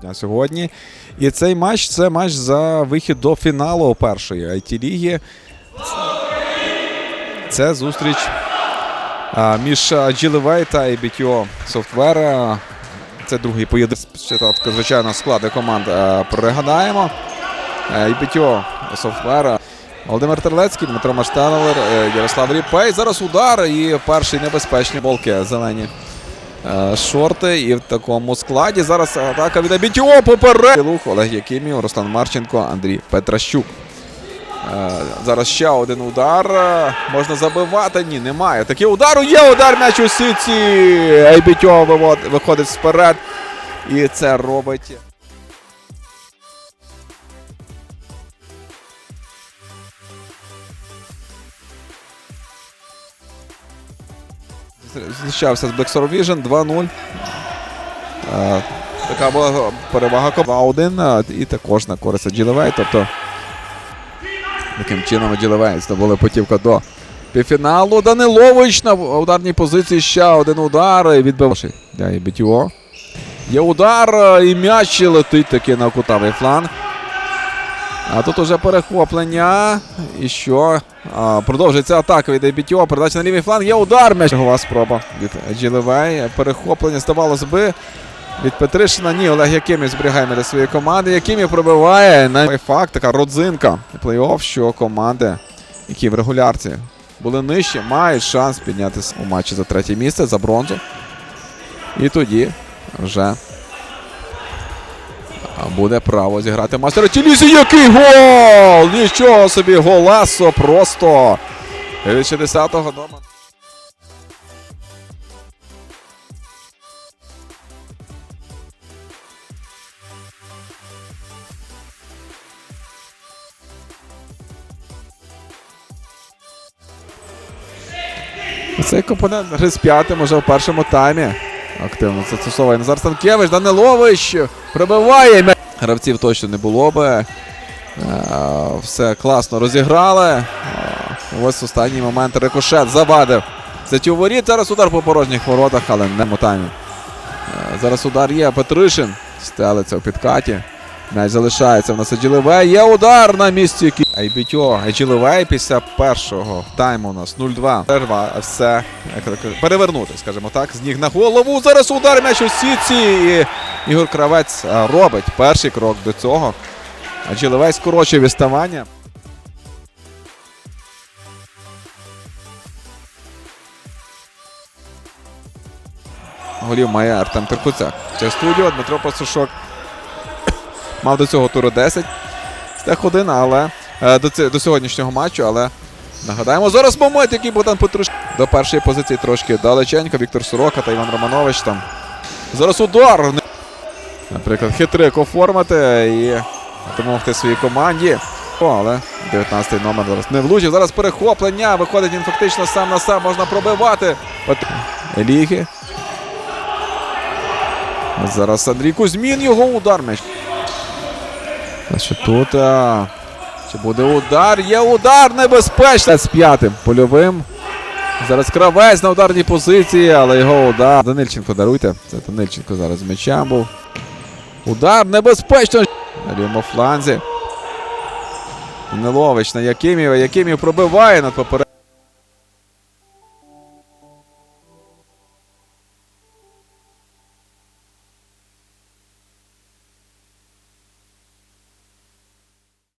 дня сьогодні. І цей матч це матч за вихід до фіналу першої IT-ліги. Це зустріч між а, та IBTO Software. Це другий поєдинок. Звичайно, склади команд пригадаємо. IBTO Software. Володимир Терлецький, Дмитро Маштанелер, е, Ярослав Ріпей. Зараз удар і перший небезпечний болки зелені шорти. І в такому складі зараз атака від Абітіо поперед. Лух Олег Якимів, Руслан Марченко, Андрій Петращук. Е, Зараз ще один удар. Е, Можна забивати. Ні, немає. Такий удар. Є удар м'яч у сітці. Айбітьо виходить вперед. І це робить. Зустрічався з Black Star Vision 2-0. Е, Така була перевага 2-1 е, і також на користь Джилевей. Тобто таким чином Джилевей здобули путівку до півфіналу. Данилович на ударній позиції ще один удар. і Відбив для БТО. Є удар е, і м'яч летить таки на кутавий фланг. А тут уже перехоплення. І що? А, продовжується атака від АБТО. Передача на лівий фланг. Є удар. М'яч. Чергова спроба від Джилевей. Перехоплення здавалося би. Від Петришина. Ні, Олег Якимів зберігає для своєї команди. Якимів пробиває на факт. Така родзинка плей-офф, що команди, які в регулярці були нижче, мають шанс піднятися у матчі за третє місце за бронзу. І тоді вже буде право зіграти мастера Тілісі. Який гол! Нічого собі, голасо просто. Від 60-го дома. Цей компонент гри з п'ятим уже в першому таймі. Активно застосовує Назар Станкевич. Данилович прибиває. Гравців точно не було би. Е, Все класно розіграли. Е, Ось останній момент рикошет завадив. У воріт. Зараз удар по порожніх воротах, але не в. Е, Зараз удар є. Петришин стелиться у підкаті. М'яч залишається в нас Еджилевей. Є удар на місці. Айбітьо. Еджилевей після першого тайму у нас 0-2. Перерва все перевернути, скажімо так, з ніг на голову. Зараз удар м'яч у сітці. Ігор Кравець робить перший крок до цього. Еджилевей скорочує відставання. Голів має Артем Теркуцяк. Це студіо Дмитро Пасушок мав до цього туру 10 стех 1, але е, до, ці- до сьогоднішнього матчу, але нагадаємо, зараз момент, який Богдан Петруш до першої позиції трошки далеченько. Віктор Сорока та Іван Романович там. Зараз удар. Наприклад, хитрик оформити і допомогти своїй команді. О, але 19-й номер зараз не влучив. Зараз перехоплення. Виходить він фактично сам на сам можна пробивати. От Еліги. Зараз Андрій Кузьмін його удар м'яч. Тут а, чи буде удар? Є удар небезпечний з п'ятим польовим. Зараз кравець на ударній позиції, але його удар. Данильченко даруйте. Це Данильченко зараз з м'ячем був. Удар небезпечно. Лівому фланзі. Данилович на Якимєва. Якимів пробиває над поперед.